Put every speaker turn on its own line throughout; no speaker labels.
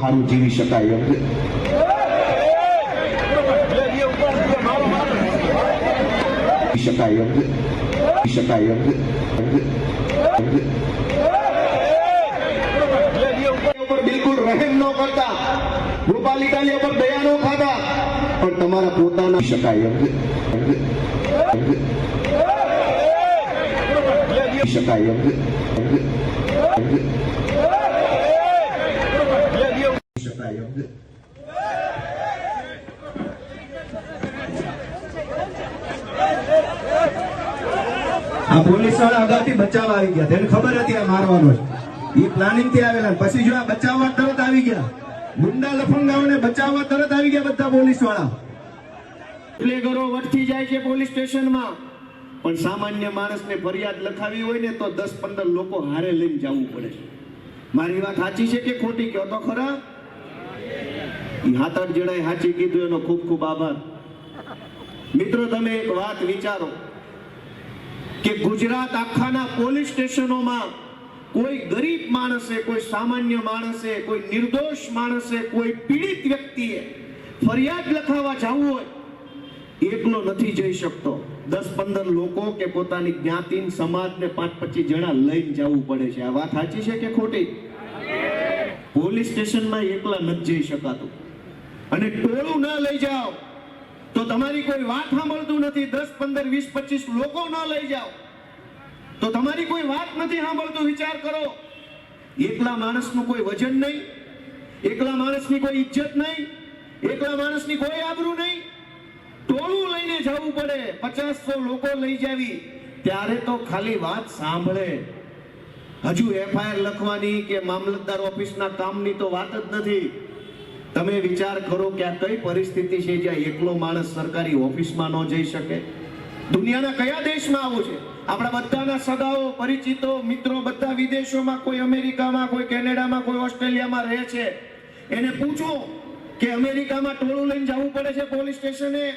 સારું જીવી શકાય એમ. શકાય એમ. શકાય એમ. બિલકુલ રહેમ ન કરતા. ગોપાલ ઉપર પર દયા ન ખાતા. પણ તમારા પોતાના શકાય એમ. શકાય એમ છે એમ છે એમ છે જીવી શકાય એમ છે
આ પોલીસવાળા અગાઉથી બચાવવા આવી ગયા. તેને ખબર હતી આ મારવાનો એ પ્લાનિંગથી આવેલા પછી જો આ બચાવવા તરત આવી ગયા. ગુંડા લફંગાઓને બચાવવા તરત આવી ગયા બધા પોલીસવાળા
એટલે ઘરો વટકી જાય છે પોલીસ સ્ટેશનમાં. પણ સામાન્ય માણસને ફરિયાદ લખાવી હોય ને તો દસ પંદર લોકો હારે લઈને જવું પડે છે. મારી વાત સાચી છે કે ખોટી કહો તો ખરા? હાથ આઠ સાચી કીધું, એનો ખૂબ ખૂબ આભાર. મિત્રો, તમે એક વાત વિચારો. કે ગુજરાત આખાના પોલીસ સ્ટેશનોમાં કોઈ ગરીબ માણસે, કોઈ સામાન્ય માણસે, કોઈ નિર્દોષ માણસે, કોઈ પીડિત વ્યક્તિએ ફરિયાદ લખાવવા જવું હોય, એકલો નથી જઈ શકતો. દસ પંદર લોકો કે પોતાની જ્ઞાતિ સમાજને પાંચ પચીસ જણા લઈને જવું પડે છે. આ વાત સાચી છે કે ખોટી? પોલીસ સ્ટેશનમાં એકલા નથી જઈ શકાતું. અને ટોળું ના લઈ જાઓ. તો તમારી કોઈ વાત સાંભળતું નથી. દસ, પંદર, વીસ, પચીસ લોકો ન લઈ જાઓ. તો તમારી કોઈ વાત નથી સાંભળતું. વિચાર કરો. એકલા માણસનું કોઈ વજન નહીં. એકલા માણસની કોઈ ઇજ્જત નહીં. એકલા માણસની કોઈ આબરૂ નહીં. ટોળું લઈને જવું પડે. પચાસ સો લોકો લઈ જાવી. ત્યારે તો ખાલી વાત સાંભળે. હજુ એફઆઈઆર લખવાની કે મામલતદાર ઓફિસના કામની તો વાત જ નથી. તમે વિચાર કરો કે આ કઈ પરિસ્થિતિ છે જ્યાં એકલો માણસ સરકારી ઓફિસમાં ન જઈ શકે? દુનિયાના કયા દેશમાં આવું છે? આપણા બધાના સગાઓ, પરિચિતો, મિત્રો, બધા વિદેશોમાં કોઈ અમેરિકામાં, કોઈ કેનેડામાં, કોઈ ઓસ્ટ્રેલિયામાં રહે છે. એને પૂછો કે અમેરિકામાં ટોળું લઈને જવું પડે છે પોલીસ સ્ટેશને?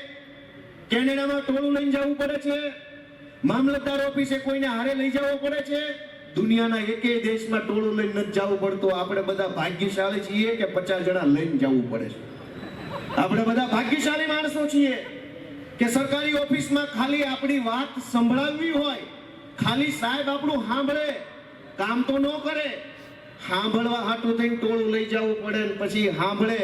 કેનેડામાં ટોળું લઈને જવું પડે છે? મામલતદાર ઓફિસે કોઈને હારે લઈ જવો પડે છે? દુનિયાના એકેય દેશમાં ટોળું લઈને નથી જવું પડતું. આપણે બધા ભાગ્યશાળી છીએ કે પચાસ જણા લઈને જવું પડે છે? આપણે બધા ભાગ્યશાળી માણસો છીએ કે સરકારી ઓફિસમાં ખાલી આપણી વાત સંભળાવવી હોય, ખાલી સાહેબ આપણું સાંભળે, કામ તો ન કરે, સાંભળવા હાટું થઈને ટોળું લઈ જવું પડે ને પછી સાંભળે.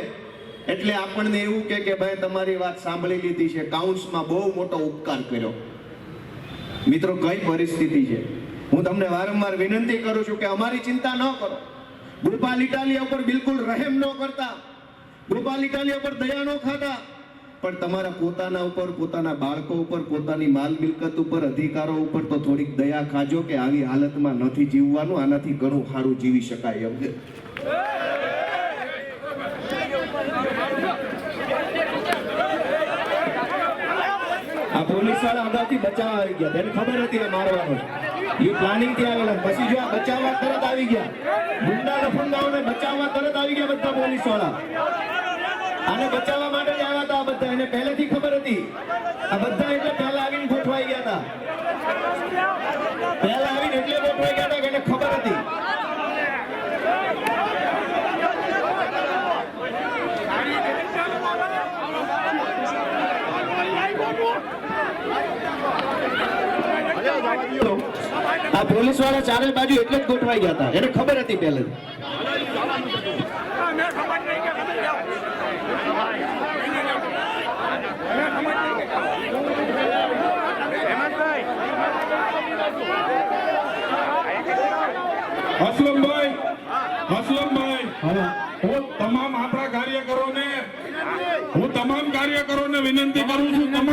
એટલે આપણને એવું કે કે ભાઈ તમારી વાત સાંભળી લીધી છે, કાઉન્સમાં બહુ મોટો ઉપકાર કર્યો. મિત્રો, કઈ પરિસ્થિતિ છે? હું તમને વારંવાર વિનંતી કરું છું કે અમારી ચિંતા ન કરો. ગોપાલ ઇટાલિયા ઉપર બિલકુલ રહેમ ન કરતા. ગોપાલ ઇટાલિયા ઉપર દયા ન ખાતા. પણ તમારા પોતાના ઉપર, પોતાના બાળકો ઉપર, પોતાની માલ મિલકત ઉપર, અધિકારો ઉપર તો થોડીક દયા ખાજો કે આવી હાલતમાં નથી જીવવાનું, આનાથી ઘણું સારું જીવી શકાય એમ છે
આ પોલીસ અગાઉથી બચાવવા આવી ગયા. એને ખબર હતી ને મારવાનો. એ પ્લાનિંગથી આવેલા. પછી જો આ બચાવવા તરત આવી ગયા. ગુંડા લફંગાઓને બચાવવા તરત આવી ગયા બધા પોલીસવાળા આને બચાવવા માટે જ આવ્યા હતા બધા. એને પહેલેથી ખબર હતી. આ બધા એટલે પહેલા આવીને ગોઠવાઈ ગયા હતા પહેલા આવીને એટલે ગોઠવાઈ ગયા હતા કે એને ખબર હતી આ પોલીસવાળા ચારે બાજુ એટલે જ ગોઠવાઈ ગયા હતા. એને ખબર હતી પહેલેથી
અસલમભાઈ અસલમભાઈ હું તમામ આપણા કાર્યકરોને હું તમામ કાર્યકરોને વિનંતી કરું છું તમામ